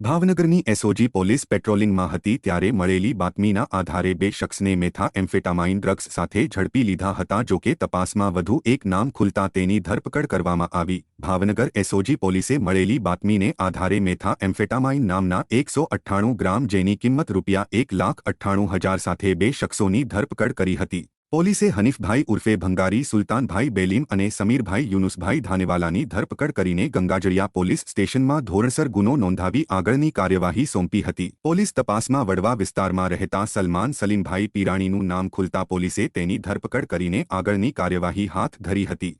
ભાવનગરની SOG police પેટ્રોલિંગમાં હતી ત્યારે મળેલી બાતમીના આધારે બે શખ્સને મેથા એમ્ફેટામાઇન ડ્રગ્સ સાથે ઝડપી લીધા હતા જોકે તપાસમાં વધુ એક નામ ખુલતા તેની ધરપકડ કરવામાં આવી. ભાવનગર એસઓજી પોલીસે મળેલી બાતમીને આધારે મેથા એમ્ફેટામાઇન નામના એકસો અઠ્ઠાણું ગ્રામ જેની કિંમત રૂપિયા એક લાખ અઠ્ઠાણું હજાર સાથે બે શખ્સોની ધરપકડ કરી હતી. પોલીસે હનીફભાઈ ઉર્ફે ભંગારી, સુલતાનભાઈ બેલીમ અને સમીરભાઈ યુનુસભાઈ ધાનેવાલાની ધરપકડ કરીને ગંગાજળિયા પોલીસ સ્ટેશનમાં ધોરણસર ગુનો નોંધાવી આગળની કાર્યવાહી સોંપી હતી. પોલીસ તપાસમાં વડવા વિસ્તારમાં રહેતા સલમાન સલીમભાઈ પીરાણીનું નામ ખુલતા પોલીસે તેની ધરપકડ કરીને આગળની કાર્યવાહી હાથ ધરી હતી.